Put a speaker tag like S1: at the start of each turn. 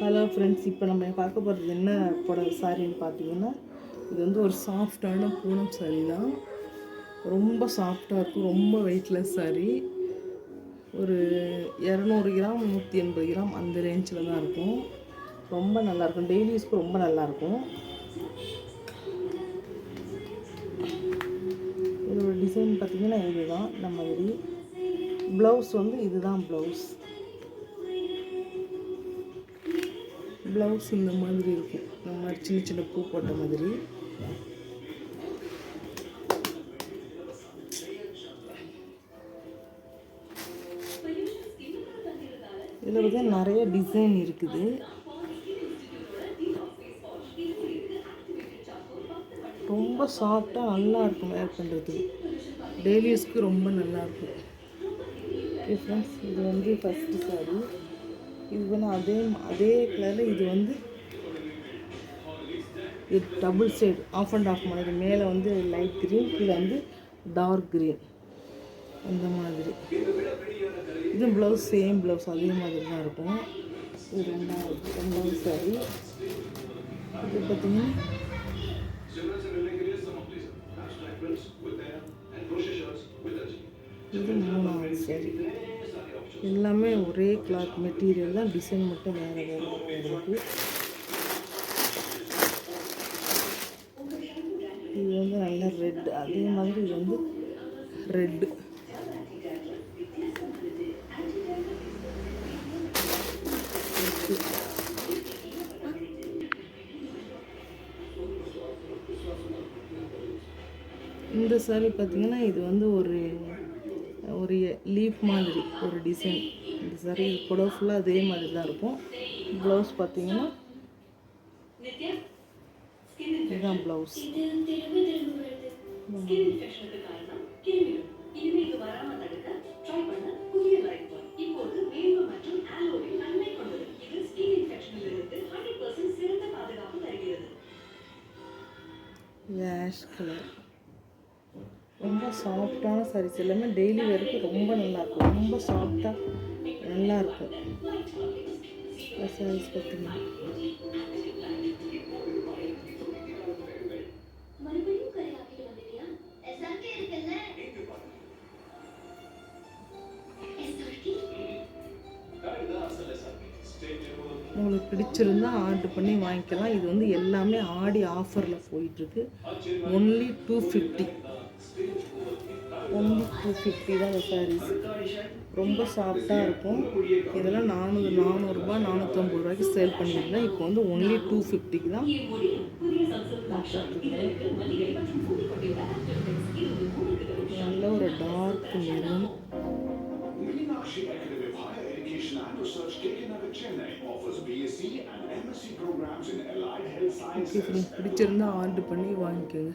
S1: Hello friends இப்போ நம்ம பார்க்க போகிறது என்ன புடவை சாரின்னு பார்த்தீங்கன்னா இது வந்து ஒரு சாஃப்டான பூனம் சாரி தான். ரொம்ப சாஃப்டாக இருக்கும் ரொம்ப வெயிட்லெஸ் சாரி ஒரு இரநூறு கிராம் நூற்றி எண்பது கிராம் அந்த ரேஞ்சில் தான் இருக்கும். ரொம்ப நல்லாயிருக்கும் டெய்லி யூஸ்க்கு ரொம்ப நல்லாயிருக்கும் இதோட டிசைன் பார்த்தீங்கன்னா இதுதான் இந்த மாதிரி ப்ளவுஸ் வந்து இதுதான் ப்ளவுஸ் ப்ளவுஸ் இந்த மாதிரி இருக்கும். இந்த மாதிரி சின்ன சின்ன பூ போட்ட மாதிரி. இதில் வந்து நிறைய டிசைன் இருக்குது. ரொம்ப சாஃப்டாக நல்லா இருக்கும் வேர் பண்ணுறதுக்கு டெய்லி யூஸ்க்கு ரொம்ப நல்லா இருக்கும். ஓகே ஃப்ரெண்ட்ஸ் இது வந்து ஃபஸ்ட்டு சாரி இது வந்து அதே அதே கலரில் இது வந்து இது double side off and off மாதிரி. மேலே வந்து லைட் க்ரீன் கீழே வந்து டார்க் க்ரீன் அந்த மாதிரி. இது ப்ளவுஸ் சேம் ப்ளவுஸ் அதே மாதிரி தான் இருக்கும். இது ரெண்டாவது ரெண்டாவது சாரி இது பார்த்தீங்கன்னா இது மூணாவது சாரி எல்லாமே ஒரே கிளாத் மெட்டீரியல் தான். டிசைன் மட்டும் வேறு வேறு இது வந்து நல்ல ரெட் அதே மாதிரி இது வந்து ரெட்டு இந்த சாரி பார்த்தீங்கன்னா இது வந்து ஒரு ஒரு லீஃப் மாதிரி ஒரு டிசைன் இந்த சாரி புடவை ஃபுல்லாக அதே மாதிரி தான் இருக்கும். ப்ளவுஸ் பார்த்தீங்கன்னா இதுதான் ப்ளவுஸ் ஆஷ் கலர் ரொம்ப சாஃப்டான சாரீஸ் எல்லாமே டெய்லி வேருக்கு ரொம்ப நல்லாயிருக்கும் ரொம்ப சாஃப்டாக நல்லாயிருக்கும் சாரீஸ் பார்த்தீங்கன்னா. உங்களுக்கு பிடிச்சிருந்தா ஆர்டர் பண்ணி வாங்கிக்கலாம். இது வந்து எல்லாமே ஆடி ஆஃபரில் போயிட்டுருக்கு only two fifty two fifty தான் இந்த சாரீஸ் ரொம்ப சாஃப்டாக இருக்கும் இதெல்லாம் நானூறு நானூறுரூபா நானூற்றம்பது ரூபாய்க்கு சேல் பண்ணியிருந்தேன் இப்போ வந்து ஒன்லி டூ ஃபிஃப்டிக்கு தான் நல்ல ஒரு டார்க் மெரூன் பிடிச்சிருந்தா ஆர்டர் பண்ணி வாங்கிக்கோங்க